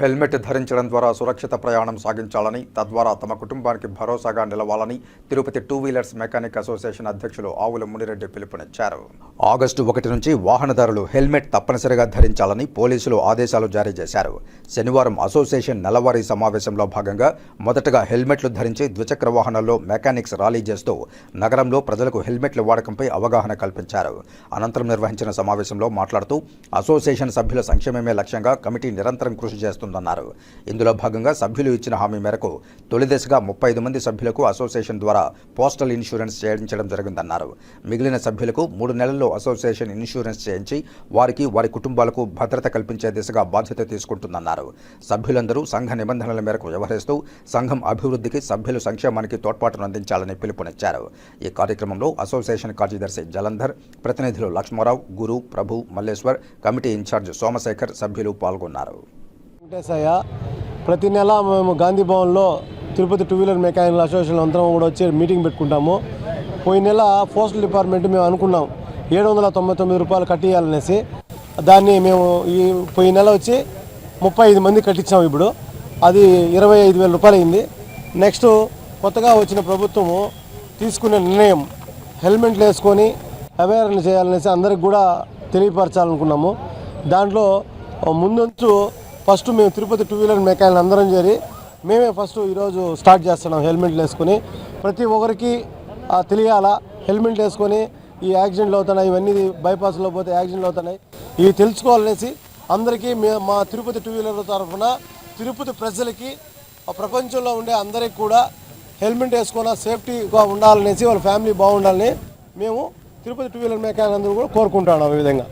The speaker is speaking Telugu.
హెల్మెట్ ధరించడం ద్వారా సురక్షిత ప్రయాణం సాగించాలని తద్వారా తమ కుటుంబానికి భరోసాగా నిలవాలని Tirupati two wheelers mechanic association అధ్యక్షులు ఆవుల మునిరెడ్డి పిలుపునిచ్చారు. ఆగస్టు ఒకటి నుంచి వాహనదారులు హెల్మెట్ తప్పనిసరిగా ధరించాలని పోలీసులు ఆదేశాలు జారీ చేశారు. శనివారం అసోసియేషన్ నెలవారీ సమావేశంలో భాగంగా మొదటగా హెల్మెట్లు ధరించి ద్విచక్ర వాహనాల్లో మెకానిక్స్ ర్యాలీ చేస్తూ నగరంలో ప్రజలకు హెల్మెట్ల వాడకంపై అవగాహన కల్పించారు. అనంతరం నిర్వహించిన సమావేశంలో మాట్లాడుతూ అసోసియేషన్ సభ్యుల సంక్షేమమే లక్ష్యంగా కమిటీ నిరంతరం కృషి చేస్తుందన్నారు ఇందులో భాగంగా సభ్యులు ఇచ్చిన హామీ మేరకు తొలిదశగా ముప్పై ఐదు మంది సభ్యులకు అసోసియేషన్ ద్వారా పోస్టల్ ఇన్సూరెన్స్ చేయించడం జరిగిందన్నారు. మిగిలిన సభ్యులకు మూడు నెలల్లో అసోసియేషన్ ఇన్సూరెన్స్ చేయించి వారికి వారి కుటుంబాలకు భద్రత కల్పించే దిశగా బాధ్యత తీసుకుంటుందన్నారు. సభ్యులందరూ సంఘ నిబంధనల మేరకు వ్యవహరిస్తూ సంఘం అభివృద్ధికి సభ్యులు సంక్షేమానికి తోడ్పాటును అందించాలని పిలుపునిచ్చారు. ఈ కార్యక్రమంలో అసోసియేషన్ కార్యదర్శి జలంధర్ ప్రతినిధులు Lakshmarao Guru Prabhu Malleshwar committee in charge Somashekhar సభ్యులు పాల్గొన్నారు. వెంకటేశయ్య. ప్రతి నెల మేము గాంధీ భవన్లో Tirupati two wheeler mechanical association అందరం కూడా వచ్చి మీటింగ్ పెట్టుకుంటాము. పోయిన నెల పోస్టల్ డిపార్ట్మెంట్ మేము అనుకున్నాం ఏడు వందల తొంభై తొమ్మిది రూపాయలు కట్టియాలనేసి దాన్ని మేము ఈ పోయిన నెల వచ్చి ముప్పై ఐదు మంది కట్టించాము ఇప్పుడు. అది ఇరవై ఐదు వేల రూపాయలు అయింది నెక్స్ట్ కొత్తగా వచ్చిన ప్రభుత్వము తీసుకునే నిర్ణయం హెల్మెట్లు వేసుకొని అవేర్నెస్ చేయాలనేసి అందరికి కూడా తెలియపరచాలనుకున్నాము. దాంట్లో ముందంచు ఫస్ట్ మేము తిరుపతి టూ వీలర్ మెకానిక్ అందరం చేరి మేమే ఫస్ట్ ఈరోజు స్టార్ట్ చేస్తున్నాం హెల్మెట్లు వేసుకొని. ప్రతి ఒక్కరికి తెలియాలా హెల్మెట్ వేసుకొని ఈ యాక్సిడెంట్లు అవుతున్నాయి ఇవన్నీ బైపాస్లో పోతే యాక్సిడెంట్లు అవుతున్నాయి. ఇవి తెలుసుకోవాలనేసి అందరికీ మే మా తిరుపతి టూ వీలర్ తరఫున తిరుపతి ప్రజలకి ఆ ప్రపంచంలో ఉండే అందరికి కూడా హెల్మెట్ వేసుకున్న సేఫ్టీగా ఉండాలనేసి వాళ్ళ ఫ్యామిలీ బాగుండాలని మేము తిరుపతి టూ వీలర్ మెకానిక్ అందరూ కూడా కోరుకుంటున్నాం ఈ విధంగా.